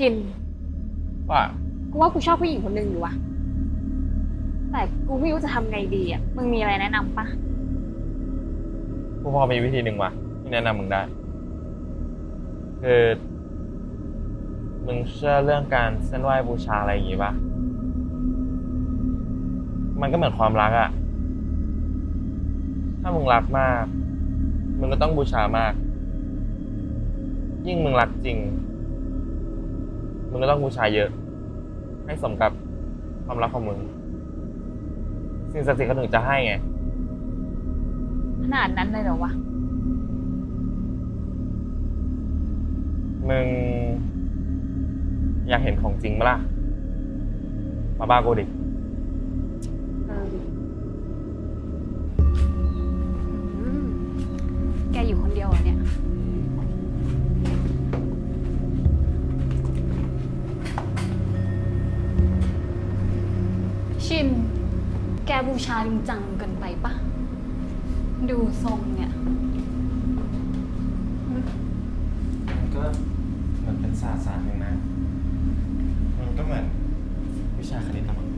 ชินว่ากูว่ากูชอบผู้หญิงคนหนึ่งอยู่ว่ะ แต่กูไม่รู้จะทำไงดีอะ มึงมีอะไรแนะนำปะกูพอมีวิธีหนึ่งว่ะที่แนะนำมึงได้คือมึงเชื่อเรื่องการเส้นไหว้บูชาอะไรอย่างงี้ปะมันก็เหมือนความรักอะถ้ามึงรักมาก มึงก็ต้องบูชามาก ยิ่งมึงรักจริง มึงก็ต้องบูชาเยอะ ให้สมกับความรักของมึง สิ่งศักดิ์สิทธิ์เขาถึงจะให้ไง ขนาดนั้นเลยเหรอวะ มึง อยากเห็นของจริงปะล่ะ มาบ้านกูดิ บูชาจริงจังเกินไปปะ ดูทรงเนี่ย มันก็เหมือนเป็นศาสตร์ศาสตร์หนึ่งนะ มันก็เหมือนวิชาคณิตละมั้ง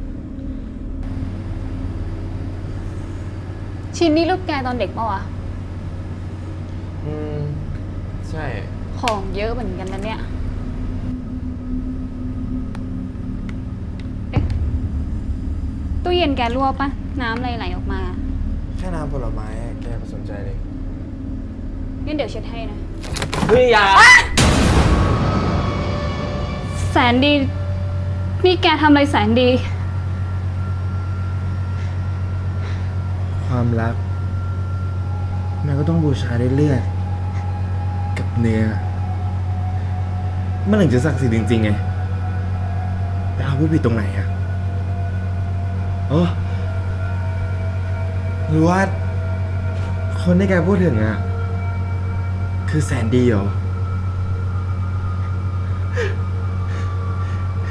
ชินนี่ลูกแกตอนเด็กปะวะ อืม ใช่ ของเยอะเหมือนกันนะเนี่ย เอ๊ะ ตู้เย็นแกรั่วปะน้ำอะไรไหลออกมาแค่น้ำผลไม้อะแกไม่สนใจเลยงั้นเดี๋ยวเช็ดให้นะ เฮ้ยอยาแสนดี นี่แกทำอะไรแสนดี ความรัก มันก็ต้องบูชาด้วยเลือด กับเนื้อมันถึงจะศักดิ์สิทธิ์จริงๆไงแต่เราพูดผิดตรงไหนอะ โอ้หรือว่า คนที่แกพูดถึงอะ คือแสนดีเหรอ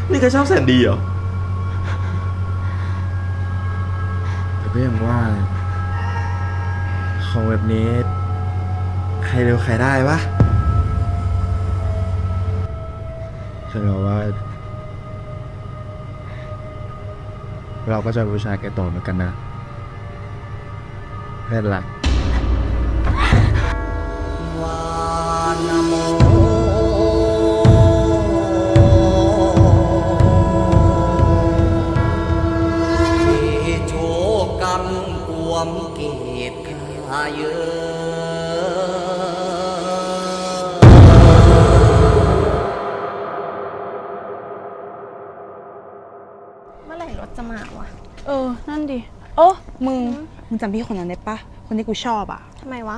นี่แกชอบแสนดีเหรอ แต่ก็ยังว่า ของแบบนี้ ใครเร็วใครได้ปะฉันบอกว่า เราก็จะบูชาแกต่อเหมือนกันนะเพื่อนรักที่โชกันกวมเกตขาเยอะ นั่นดิ โอ้มึง มึงจำพี่คนนั้นได้ปะ คนที่กูชอบอะทำไมวะ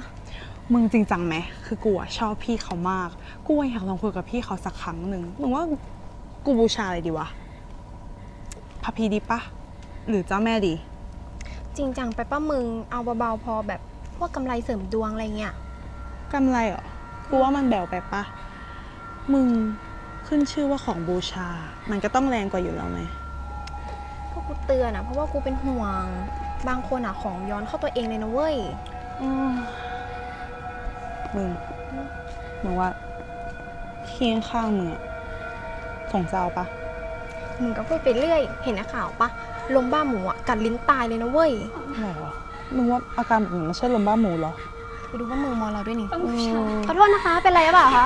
มึงจริงจังไหม คือกูอะชอบพี่เขามาก กูอยากลองคุยกับพี่เขาสักครั้งหนึ่งมึงว่ากูบูชาอะไรดีวะพระพีดีปะ หรือเจ้าแม่ดี จริงจังไปป้ามึง เอาเบาๆพอแบบพวกกำไรเสริมดวงอะไรเงี้ย กำไรเหรอ กูว่ามันแบวไปปะ มึงขึ้นชื่อว่าของบูชา มันก็ต้องแรงกว่าอยู่แล้วไหม พวกกูเตือนอะเพราะว่ากูเป็นห่วง บางคนอะของย้อนเข้าตัวเองเลยนะเว้ยอืมมึงมึงว่าที่ข้างๆมึงอะส่งเจ้าปะมึงก็พูดไปเรื่อย เห็นนะข่าวปะลมบ้าหมูอะกัดลิ้นตายเลยนะเว้ยหรอมึงว่าอาการแบบนี้ไม่ใช่ลมบ้าหมูเหรอ ไปดูว่ามือมองเราด้วยนี่ต้องบูชาขอโทษนะคะ เป็นไรหรือเปล่าคะ